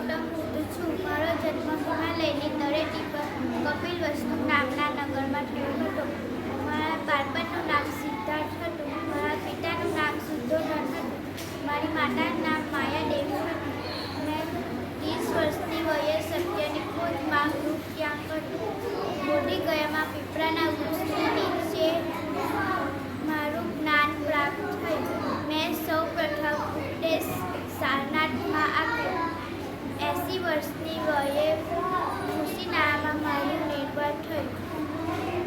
ગૌતમ બુદ્ધ છું. મારો જન્મ હિમાલયની તળેટી પર કપિલ વૈષ્ણવ નામના નગરમાં થયો હતો. મારા બાળપણનું નામ સિદ્ધાર્થ હતું. મારા પિતાનું નામ સુદ્ધોધન હતું. મારી માતાનું નામ માયા દેવી હતું. મેં ત્રીસ વર્ષની વયે સત્યની ખોજમાં ગૃહ ત્યાગ કર્યું. મોટી ગયામાં પીપળાના વર્ષની વયે નામાં મારું નિર્વાણ થયું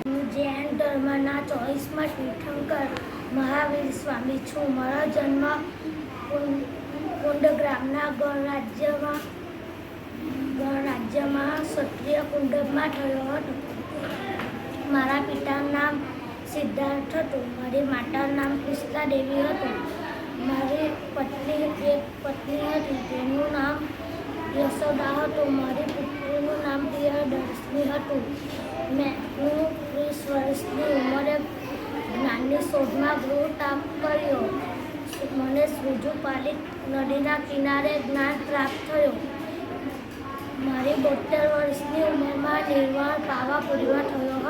હું જૈન ધર્મના ચોવીસમાં તીર્થંકર મહાવીર સ્વામી છું. મારો જન્મ કુંડ ગ્રામના ગણરાજ્યમાં ગણરાજ્યમાં ક્ષત્રિય કુંડમાં થયો હતો. મારા પિતાનું નામ સિદ્ધાર્થ હતું. મારી માતાનું નામ કૃષ્ણા દેવી હતું. મારી પત્ની એક પત્ની હતી. તેનું નામ યશોદા હતું, મારી પુત્રીનું નામ પ્રિયદર્શિની હતું. મેં, હું ત્રીસ વર્ષની ઉંમરે જ્ઞાનની શોધમાં ગૃહ તાપ કર્યો. મને સુજુપાલિત નદીના કિનારે જ્ઞાન પ્રાપ્ત થયો. મારી બોતેર વર્ષની ઉંમરમાં નિર્વાણ પાવાપુરીમાં થયો.